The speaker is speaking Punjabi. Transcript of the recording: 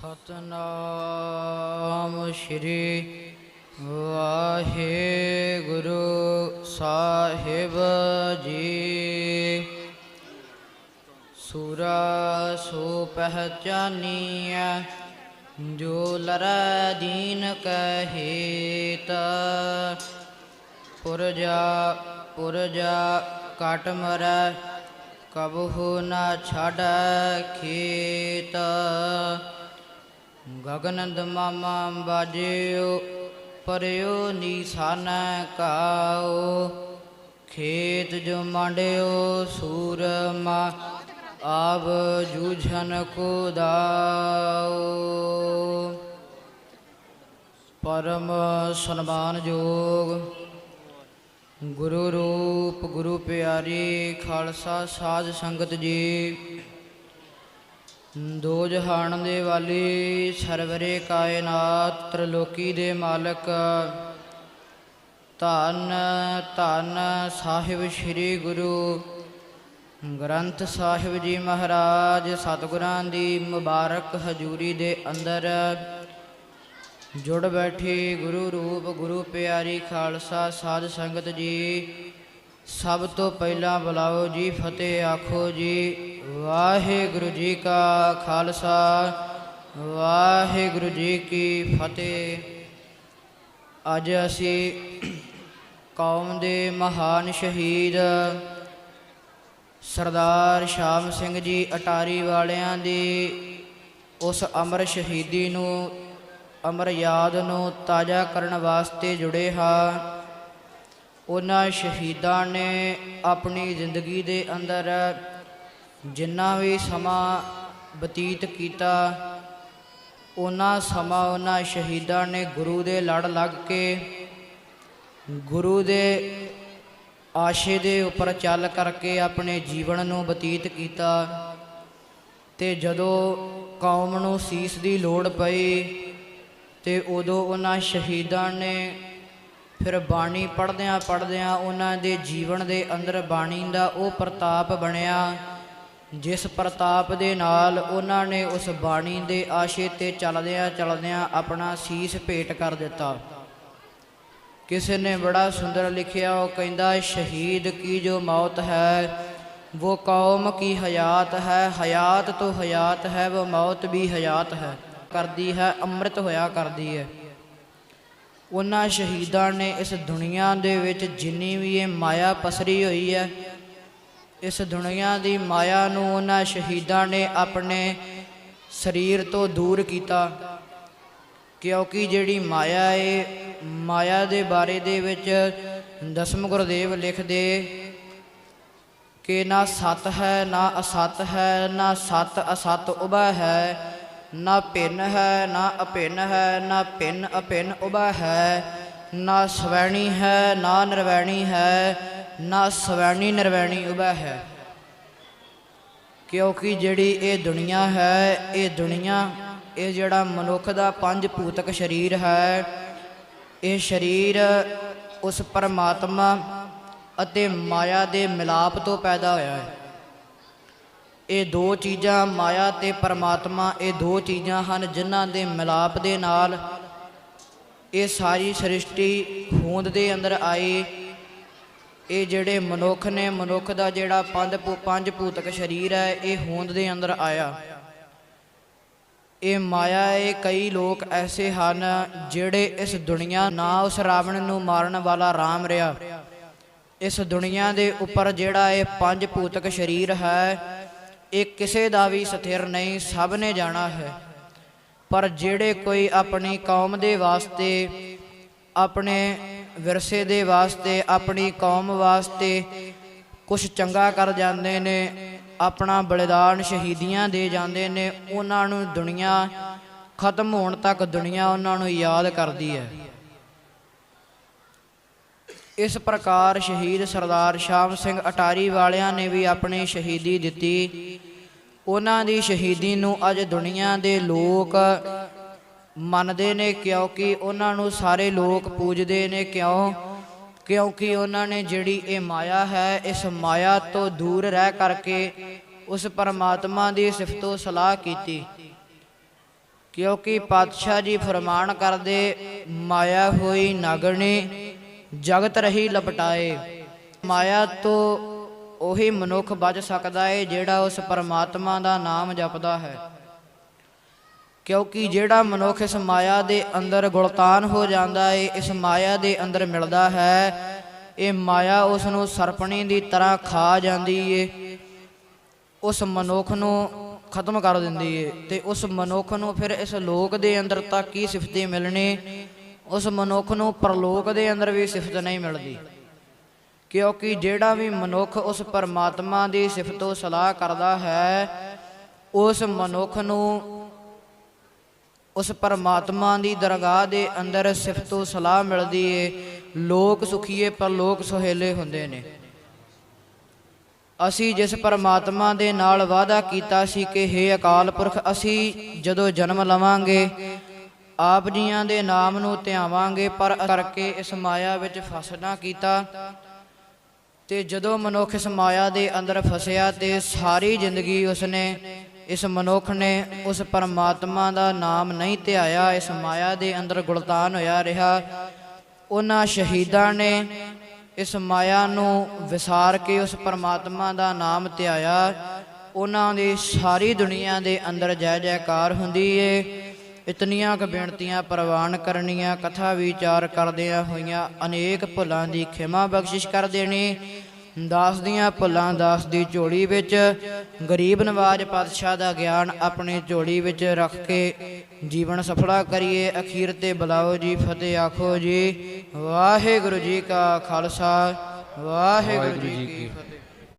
ਸਤਨਾਮ ਸ਼੍ਰੀ ਵਾਹਿਗੁਰੂ ਸਾਹਿਬ ਜੀ। ਸੂਰਾ ਸੋ ਪਹਿਚਾਨੀਐ ਜੋ ਲਰੈ ਦੀਨ ਕਹੇਤ। ਪੁਰਜਾ ਪੁਰਜਾ ਕਟ ਮਰੈ, ਕਬਹੂ ਨਾ ਛਾੜੈ ਖੇਤ। ਗਗਨ ਦਮਾਮਾ ਬਾਜਿਓ ਪਰਿਓ ਨੀਸਾਨ ਕਾਓ। ਖੇਤ ਜੋ ਮੰਡਿਓ, ਸੂਰਮਾ ਆਬ ਜੂਝਨ ਕੋ ਦਾਓ। ਪਰਮ ਸਨਮਾਨਯੋਗ ਗੁਰੂ ਰੂਪ, ਗੁਰੂ ਪਿਆਰੀ, ਖਾਲਸਾ ਸਾਧ ਸੰਗਤ ਜੀ। ਦੋ ਜਹਾਨ ਦੇ ਵਾਲੀ ਸਰਵਰੇ ਕਾਇਨਾਤ ਤ੍ਰਿਲੋਕੀ ਦੇ ਮਾਲਕ। ਧੰਨ ਧੰਨ ਸਾਹਿਬ ਸ੍ਰੀ ਗੁਰੂ ਗ੍ਰੰਥ ਸਾਹਿਬ ਜੀ ਮਹਾਰਾਜ, ਸਤਿਗੁਰਾਂ ਦੀ ਮੁਬਾਰਕ ਹਜ਼ੂਰੀ ਦੇ ਅੰਦਰ। ਜੁੜ ਬੈਠੀ ਗੁਰੂ ਰੂਪ, ਗੁਰੂ ਪਿਆਰੀ ਖਾਲਸਾ, ਸਾਧ ਸੰਗਤ ਜੀ, ਸਭ ਤੋਂ ਪਹਿਲਾਂ ਬੁਲਾਓ ਜੀ, ਫਤਿਹ ਆਖੋ ਜੀ। ਵਾਹਿਗੁਰੂ ਜੀ ਕਾ ਖਾਲਸਾ, ਵਾਹਿਗੁਰੂ ਜੀ ਕੀ ਫਤਿਹ। ਅੱਜ ਅਸੀਂ ਕੌਮ ਦੇ ਮਹਾਨ ਸ਼ਹੀਦ ਸਰਦਾਰ ਸ਼ਾਮ ਸਿੰਘ ਜੀ ਅਟਾਰੀ ਵਾਲਿਆਂ ਦੀ ਉਸ ਅਮਰ ਸ਼ਹੀਦੀ ਨੂੰ, ਅਮਰ ਯਾਦ ਨੂੰ ਤਾਜ਼ਾ ਕਰਨ ਵਾਸਤੇ ਜੁੜੇ ਹਾਂ। ਉਹਨਾਂ ਸ਼ਹੀਦਾਂ ਨੇ ਆਪਣੀ ਜ਼ਿੰਦਗੀ ਦੇ ਅੰਦਰ ਜਿੰਨਾ ਵੀ ਸਮਾਂ ਬਤੀਤ ਕੀਤਾ ਉਹਨਾਂ ਸਮਾਂ ਉਹਨਾਂ ਸ਼ਹੀਦਾਂ ਨੇ ਗੁਰੂ ਦੇ ਲੜ ਲੱਗ ਕੇ, ਗੁਰੂ ਦੇ ਆਸ਼ੇ ਦੇ ਉੱਪਰ ਚੱਲ ਕਰਕੇ ਆਪਣੇ ਜੀਵਨ ਨੂੰ ਬਤੀਤ ਕੀਤਾ ਤੇ ਜਦੋਂ ਕੌਮ ਨੂੰ ਸੀਸ ਦੀ ਲੋੜ ਪਈ ਤੇ ਉਦੋਂ ਉਹਨਾਂ ਸ਼ਹੀਦਾਂ ਨੇ ਫਿਰ ਬਾਣੀ ਪੜ੍ਹਦਿਆਂ ਪੜ੍ਹਦਿਆਂ ਉਹਨਾਂ ਦੇ ਜੀਵਨ ਦੇ ਅੰਦਰ ਬਾਣੀ ਦਾ ਉਹ ਪ੍ਰਤਾਪ ਬਣਿਆ। ਜਿਸ ਪ੍ਰਤਾਪ ਦੇ ਨਾਲ ਉਹਨਾਂ ਨੇ ਉਸ ਬਾਣੀ ਦੇ ਆਸ਼ੇ ਤੇ ਚੱਲਦਿਆਂ ਚੱਲਦਿਆਂ ਆਪਣਾ ਸੀਸ ਭੇਟ ਕਰ ਦਿੱਤਾ ਕਿਸੇ ਨੇ ਬੜਾ ਸੁੰਦਰ ਲਿਖਿਆ ਉਹ ਕਹਿੰਦਾ ਸ਼ਹੀਦ ਕੀ ਜੋ ਮੌਤ ਹੈ वो कौम की हयात है हयात तो हयात है वो मौत भी हयात है ਕਰਦੀ ਹੈ ਅੰਮ੍ਰਿਤ ਹੋਇਆ ਕਰਦੀ ਹੈ ਉਹਨਾਂ ਸ਼ਹੀਦਾਂ ਨੇ ਇਸ ਦੁਨੀਆ ਦੇ ਵਿੱਚ ਜਿੰਨੀ ਵੀ ਇਹ ਮਾਇਆ ਪਸਰੀ ਹੋਈ ਹੈ ਇਸ ਦੁਨੀਆ ਦੀ ਮਾਇਆ ਨੂੰ ਉਹਨਾਂ ਸ਼ਹੀਦਾਂ ਨੇ ਆਪਣੇ ਸਰੀਰ ਤੋਂ ਦੂਰ ਕੀਤਾ। ਕਿਉਂਕਿ ਜਿਹੜੀ ਮਾਇਆ ਏ, ਮਾਇਆ ਦੇ ਬਾਰੇ ਦੇ ਵਿੱਚ ਦਸਮ ਗੁਰਦੇਵ ਲਿਖਦੇ ਕਿ ਨਾ ਸਤ ਹੈ, ਨਾ ਅਸਤ ਹੈ, ਨਾ ਸਤ ਅਸਤ ਉਭਾ ਹੈ, ਨਾ ਭਿੰਨ ਹੈ, ਨਾ ਅਭਿੰਨ ਹੈ, ਨਾ ਭਿੰਨ ਅਭਿੰਨ ਉਭਾ ਹੈ, ਨਾ ਸਵੈਣੀ ਹੈ, ਨਾ ਨਿਰਵੈਣੀ ਹੈ ਨਾ ਸਵੈਣੀ ਨਿਰਵੈਣੀ ਉਭੈ ਹੈ। ਕਿਉਂਕਿ ਜਿਹੜੀ ਇਹ ਦੁਨੀਆ ਹੈ, ਇਹ ਦੁਨੀਆ, ਇਹ ਜਿਹੜਾ ਮਨੁੱਖ ਦਾ ਪੰਜ ਭੂਤਕ ਸਰੀਰ ਹੈ, ਇਹ ਸਰੀਰ ਉਸ ਪਰਮਾਤਮਾ ਅਤੇ ਮਾਇਆ ਦੇ ਮਿਲਾਪ ਤੋਂ ਪੈਦਾ ਹੋਇਆ ਹੈ। ਇਹ ਦੋ ਚੀਜ਼ਾਂ, ਮਾਇਆ ਤੇ ਪਰਮਾਤਮਾ, ਇਹ ਦੋ ਚੀਜ਼ਾਂ ਹਨ ਜਿਨ੍ਹਾਂ ਦੇ ਮਿਲਾਪ ਦੇ ਨਾਲ ਇਹ ਸਾਰੀ ਸ੍ਰਿਸ਼ਟੀ ਹੋਂਦ ਦੇ ਅੰਦਰ ਆਈ ਇਹ ਜਿਹੜੇ ਮਨੁੱਖ ਨੇ, ਮਨੁੱਖ ਦਾ ਜਿਹੜਾ ਪੰਜ ਭੂ- ਪੰਜ ਭੂਤਕ ਸਰੀਰ ਹੈ, ਇਹ ਹੋਂਦ ਦੇ ਅੰਦਰ ਆਇਆ। ਇਹ ਮਾਇਆ ਇਹ ਕਈ ਲੋਕ ਐਸੇ ਹਨ ਜਿਹੜੇ ਇਸ ਦੁਨੀਆ ਨਾ ਉਸ ਰਾਵਣ ਨੂੰ ਮਾਰਨ ਵਾਲਾ ਰਾਮ ਰਿਹਾ। ਇਸ ਦੁਨੀਆ ਦੇ ਉੱਪਰ ਜਿਹੜਾ ਇਹ ਪੰਜ ਭੂਤਕ ਸਰੀਰ ਹੈ, ਇਹ ਕਿਸੇ ਦਾ ਵੀ ਸਥਿਰ ਨਹੀਂ, ਸਭ ਨੇ ਜਾਣਾ ਹੈ। ਪਰ ਜਿਹੜੇ ਕੋਈ ਆਪਣੀ ਕੌਮ ਦੇ ਵਾਸਤੇ ਆਪਣੇ ਵਿਰਸੇ ਦੇ ਵਾਸਤੇ, ਆਪਣੀ ਕੌਮ ਵਾਸਤੇ ਕੁਝ ਚੰਗਾ ਕਰ ਜਾਂਦੇ ਨੇ, ਆਪਣਾ ਬਲਿਦਾਨ ਸ਼ਹੀਦੀਆਂ ਦੇ ਜਾਂਦੇ ਨੇ, ਉਹਨਾਂ ਨੂੰ ਦੁਨੀਆ ਖਤਮ ਹੋਣ ਤੱਕ ਦੁਨੀਆ ਉਹਨਾਂ ਨੂੰ ਯਾਦ ਕਰਦੀ ਹੈ। ਇਸ ਪ੍ਰਕਾਰ ਸ਼ਹੀਦ ਸਰਦਾਰ ਸ਼ਾਮ ਸਿੰਘ ਅਟਾਰੀ ਵਾਲਿਆਂ ਨੇ ਵੀ ਆਪਣੀ ਸ਼ਹੀਦੀ ਦਿੱਤੀ। ਉਹਨਾਂ ਦੀ ਸ਼ਹੀਦੀ ਨੂੰ ਅੱਜ ਦੁਨੀਆ ਦੇ ਲੋਕ ਮੰਨਦੇ ਨੇ ਕਿਉਂਕਿ ਉਹਨਾਂ ਨੂੰ ਸਾਰੇ ਲੋਕ ਪੂਜਦੇ ਨੇ ਕਿਉਂ? ਕਿਉਂਕਿ ਉਹਨਾਂ ਨੇ ਜਿਹੜੀ ਇਹ ਮਾਇਆ ਹੈ, ਇਸ ਮਾਇਆ ਤੋਂ ਦੂਰ ਰਹਿ ਕਰਕੇ ਉਸ ਪਰਮਾਤਮਾ ਦੀ ਸਿਫਤੋ ਸਲਾਹ ਕੀਤੀ। ਕਿਉਂਕਿ ਪਾਤਸ਼ਾਹ ਜੀ ਫਰਮਾਨ ਕਰਦੇ, ਮਾਇਆ ਹੋਈ ਨਾਗਣੀ, ਜਗਤ ਰਹੀ ਲਪਟਾਏ। ਮਾਇਆ ਤੋਂ ਉਹੀ ਮਨੁੱਖ ਬਚ ਸਕਦਾ ਏ, ਜਿਹੜਾ ਉਸ ਪਰਮਾਤਮਾ ਦਾ ਨਾਮ ਜਪਦਾ ਹੈ। ਕਿਉਂਕਿ ਜਿਹੜਾ ਮਨੁੱਖ ਇਸ ਮਾਇਆ ਦੇ ਅੰਦਰ ਗੁਲਤਾਨ ਹੋ ਜਾਂਦਾ ਏ, ਇਸ ਮਾਇਆ ਦੇ ਅੰਦਰ ਮਿਲਦਾ ਹੈ, ਇਹ ਮਾਇਆ ਉਸ ਨੂੰ ਸਰਪਣੀ ਦੀ ਤਰ੍ਹਾਂ ਖਾ ਜਾਂਦੀ ਏ। ਉਸ ਮਨੁੱਖ ਨੂੰ ਖਤਮ ਕਰ ਦਿੰਦੀ ਏ ਤੇ ਉਸ ਮਨੁੱਖ ਨੂੰ ਫਿਰ ਇਸ ਲੋਕ ਦੇ ਅੰਦਰ ਤਾਂ ਕੀ ਸਿਫਤੀ ਮਿਲਣੀ? ਉਸ ਮਨੁੱਖ ਨੂੰ ਪਰਲੋਕ ਦੇ ਅੰਦਰ ਵੀ ਸਿਫਤ ਨਹੀਂ ਮਿਲਦੀ। ਕਿਉਂਕਿ ਜਿਹੜਾ ਵੀ ਮਨੁੱਖ ਉਸ ਪਰਮਾਤਮਾ ਦੀ ਸਿਫਤੋ ਸਲਾਹ ਕਰਦਾ ਹੈ, ਉਸ ਮਨੁੱਖ ਨੂੰ ਉਸ ਪਰਮਾਤਮਾ ਦੀ ਦਰਗਾਹ ਦੇ ਅੰਦਰ ਸਿਫਤੋ ਸਲਾਹ ਮਿਲਦੀ ਏ। ਲੋਕ ਸੁਖੀਏ ਪਰ ਲੋਕ ਸੁਹੇਲੇ ਹੁੰਦੇ ਨੇ। ਅਸੀਂ ਜਿਸ ਪਰਮਾਤਮਾ ਦੇ ਨਾਲ ਵਾਅਦਾ ਕੀਤਾ ਸੀ ਕਿ हे ਅਕਾਲ ਪੁਰਖ, ਅਸੀਂ ਜਦੋਂ ਜਨਮ ਲਵਾਂਗੇ, ਆਪ ਜੀਆਂ ਦੇ ਨਾਮ ਨੂੰ ਧਿਆਵਾਂਗੇ, ਪਰ ਕਰਕੇ ਇਸ ਮਾਇਆ ਵਿੱਚ ਫਸਣਾ ਕੀਤਾ। ਤੇ ਜਦੋਂ ਮਨੁੱਖ ਇਸ ਮਾਇਆ ਦੇ ਅੰਦਰ ਫਸਿਆ ਤੇ ਸਾਰੀ ਜ਼ਿੰਦਗੀ ਉਸਨੇ ਇਸ ਮਨੁੱਖ ਨੇ ਉਸ ਪਰਮਾਤਮਾ ਦਾ ਨਾਮ ਨਹੀਂ ਧਿਆਇਆ, ਇਸ ਮਾਇਆ ਦੇ ਅੰਦਰ ਗੁਲਤਾਨ ਹੋਇਆ ਰਿਹਾ। ਉਹਨਾਂ ਸ਼ਹੀਦਾਂ ਨੇ ਇਸ ਮਾਇਆ ਨੂੰ ਵਿਸਾਰ ਕੇ ਉਸ ਪਰਮਾਤਮਾ ਦਾ ਨਾਮ ਧਿਆਇਆ। ਉਹਨਾਂ ਦੀ ਸਾਰੀ ਦੁਨੀਆ ਦੇ ਅੰਦਰ ਜੈ ਜੈਕਾਰ ਹੁੰਦੀ ਏ। ਇਤਨੀਆਂ ਕੁ ਬੇਨਤੀਆਂ ਪ੍ਰਵਾਨ ਕਰਨੀਆਂ, ਕਥਾ ਵਿਚਾਰ ਕਰਦਿਆਂ ਹੋਈਆਂ ਅਨੇਕ ਭੁੱਲਾਂ ਦੀ ਖਿਮਾ ਬਖਸ਼ਿਸ਼ ਕਰ ਦੇਣੀ ਦਾਸ ਦੀਆਂ ਭੁੱਲਾਂ ਦਾਸ ਦੀ ਝੋਲੀ ਵਿੱਚ। ਗਰੀਬ ਨਵਾਜ ਪਾਤਸ਼ਾਹ ਦਾ ਗਿਆਨ ਆਪਣੀ ਝੋਲੀ ਵਿੱਚ ਰੱਖ ਕੇ ਜੀਵਨ ਸਫਲਾ ਕਰੀਏ। ਅਖੀਰ ਤੇ ਬੁਲਾਓ ਜੀ ਫਤਿਹ ਆਖੋ ਜੀ। ਵਾਹਿਗੁਰੂ ਜੀ ਕਾ ਖਾਲਸਾ ਵਾਹਿਗੁਰੂ ਜੀ ਕੀ ਫਤਿਹ।